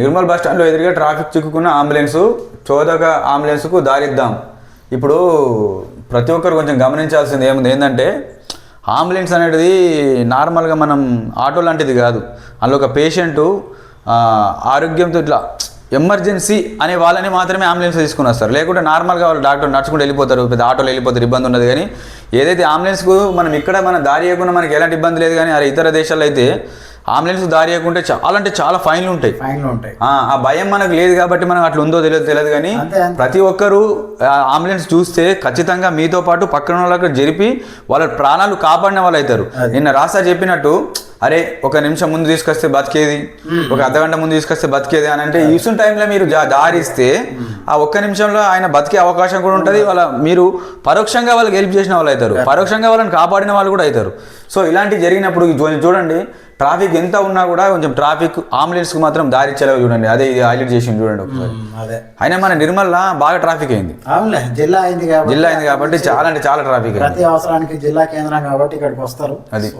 Nirmal bus స్టాండ్లో ఎదురుగా traffic చిక్కుకున్న అంబులెన్స్ చోదక అంబులెన్స్కు దారిద్దాం. ఇప్పుడు ప్రతి ఒక్కరు కొంచెం గమనించాల్సింది ఏముంది? ఏంటంటే అంబులెన్స్ అనేది నార్మల్గా మనం ఆటో లాంటిది కాదు. అందులో ఒక పేషెంటు ఆరోగ్యంతో ఇట్లా ఎమర్జెన్సీ అనే వాళ్ళని మాత్రమే అంబులెన్స్ తీసుకుని వస్తారు. లేకుంటే నార్మల్గా వాళ్ళు డాక్టర్ నడుచుకుంటూ వెళ్ళిపోతారు పెద్ద ఆటోలో వెళ్ళిపోతారు ఇబ్బంది ఉండదు కానీ ఏదైతే అంబులెన్స్కు మనం ఇక్కడ మన దారి ఇవ్వకుండా మనకి ఎలాంటి ఇబ్బంది లేదు కానీ అరే ఇతర దేశాల్లో అయితే అంబులెన్స్ దారి ఇవ్వకుంటే చాలా అంటే చాలా ఫైన్లు ఉంటాయి. ఫైన్లు ఉంటాయి. ఆ భయం మనకు లేదు కాబట్టి మనం అట్లా ఉందో తెలియదు తెలియదు కానీ. ప్రతి ఒక్కరు ఆ అంబులెన్స్ చూస్తే ఖచ్చితంగా మీతో పాటు పక్కన వాళ్ళకి జరిపి వాళ్ళ ప్రాణాలు కాపాడిన వాళ్ళు అవుతారు. నిన్న రాసా చెప్పినట్టు అరే ఒక నిమిషం ముందు తీసుకొస్తే బతికేది? ఒక అర్ధగంట ముందు తీసుకొస్తే బతికేది అని అంటే ఇసున్ టైంలో మీరు దారిస్తే ఆ ఒక్క నిమిషంలో ఆయన బతికే అవకాశం కూడా ఉంటుంది. వాళ్ళ మీరు పరోక్షంగా వాళ్ళకి హెల్ప్ చేసిన వాళ్ళు అవుతారు. పరోక్షంగా వాళ్ళని కాపాడిన వాళ్ళు కూడా అవుతారు. సో ఇలాంటివి జరిగినప్పుడు చూడండి ట్రాఫిక్ ఎంత ఉన్నా కూడా కొంచెం ట్రాఫిక్ అంబులెన్స్కి మాత్రం దారి ఇచ్చేలాగా చూడండి. అదే ఇది హైలైట్ చేసింది చూడండి ఒకసారి. అదే. అయినా మన నిర్మల్లా బాగా ట్రాఫిక్ అయింది. అవునులే జిల్లా అయింది కాబట్టి జిల్లా అయింది కాబట్టి చాలా అంటే చాలా ట్రాఫిక్ ప్రతి అవసరానికి జిల్లా కేంద్రం కాబట్టి ఇక్కడికి వస్తారు. అది.